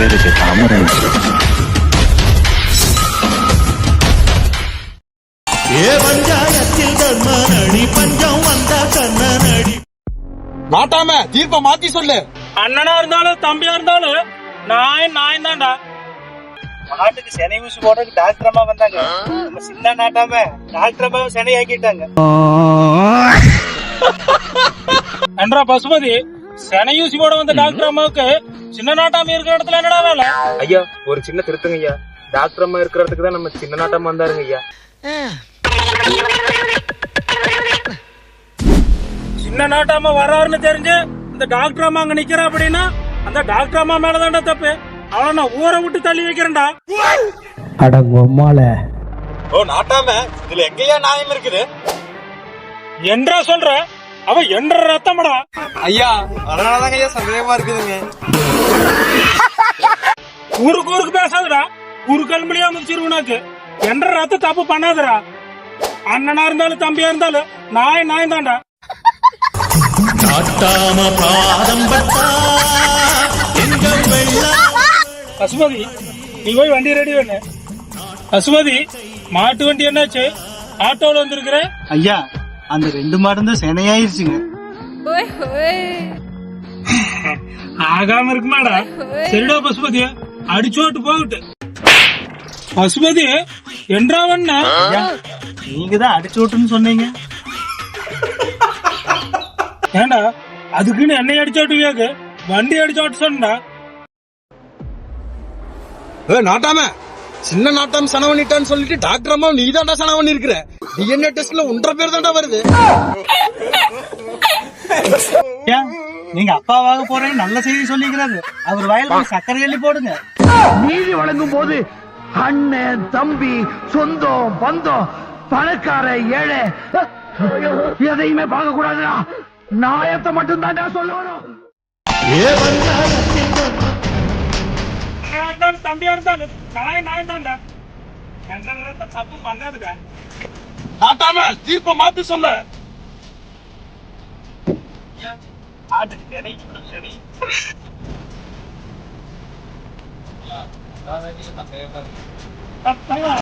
பேருக்கு தாமரை. ஏ பஞ்சாயத்தில் தர்மநடி பஞ்சம் வந்த கண்ணனடி. நாட்டாம தீர்ப்ப மாத்தி சொல்லு. அண்ணனா இருந்தாலும் தம்பியா இருந்தாலும் நாய் நாய் தான்டா. மாட்டுக்கு செனை ஊசி போடுறதுக்கு டாக்டர் அம்மா வந்தாங்க. நம்ம சின்ன நாட்டாம டாக்டர் அம்மா செனை ஆக்கிட்டாங்க என்றா பசுபதி செனையூசி போட வந்த டாக்டர் அம்மாவுக்கு சின்ன நாட்டாம இருக்கிற இடத்துல என்னடா வேலை? ஐயா ஒரு சின்ன திருத்தங்க ஐயா. டாக்டர் அம்மா இருக்கிற இடத்துக்கு தான் நம்ம சின்ன நாட்டம் வந்தாருங்க ஐயா. சின்ன நாட்டாம வர்றாருன்னு தெரிஞ்சு இந்த டாக்டர் அம்மா அங்க நிக்கிறா அப்படின்னா அந்த டாக்டர் அம்மா மேலதான்டா தப்பு. அவளை நான் ஊரை விட்டு தள்ளி வைக்கிறேன்டா. ஓ நாட்டாம? இதுல எங்கயா நியாயம் இருக்குது? என்றா சொல்ற? அவ என்ற ரத்தமடா. ஐயா அதனாலதாங்க ஐயா சந்தேகமா இருக்குதுங்க. ஊருக்கு ஊருக்கு பேசாதடா. குறுக்கல் மொழியா முடிச்சிருவனாக்கு என்ற ரத்த தப்பு பண்ணாதடா. அண்ணனா இருந்தாலும் தம்பியா இருந்தாலும் நாய் நாய் வெள்ள பசுபதி நீ போய் வண்டி ரெடி பண்ணு. பசுபதி மாட்டு வண்டி என்னாச்சு? ஆட்டோல வந்திருக்கிற? ஐயா அந்த ரெண்டு மாடும் தான் செனையாயிருச்சுங்க ஆகாம இருக்குமாடா சரிடா பசுபதி அடிச்சோட்டு போகட்டு. பசுபதி என்றாவண்ணா நீங்க தான் அடிச்சு விட்டுன்னு சொன்னீங்க. ஏண்டா அதுக்குன்னு என்னை அடிச்சோட்டு கேக்கு வண்டி அடிச்சோட்டு சொன்னா ஏ நாட்டாம. சின்ன நாட்டாம சன பண்ணிட்டான்னு சொல்லிட்டு டாக்டர் அம்மா நீ தான்டா சன பண்ணி இருக்கிற டிஎன்ஏ டெஸ்ட்ல ஒன்றரை பேர் தான்டா வருது. நீங்க அப்பாவாக போறேன்னு நல்ல செய்தி சொல்லிக்கிறாரு அவர் வயல் போய் சர்க்கரை எள்ளி போடுங்க. நீதி வழங்கும் போது அண்ணன் தம்பி சொந்தம் பந்தம் பணக்கார ஏழை எதையுமே பார்க்க கூடாதுடா நாயத்தை மட்டும் தான் சொல்லணும். ஏ இருந்தாலும் நாய் நாய் தான்டா. தப்பு பண்ணாதுடா நாட்டாம தீர்ப்ப மாத்தி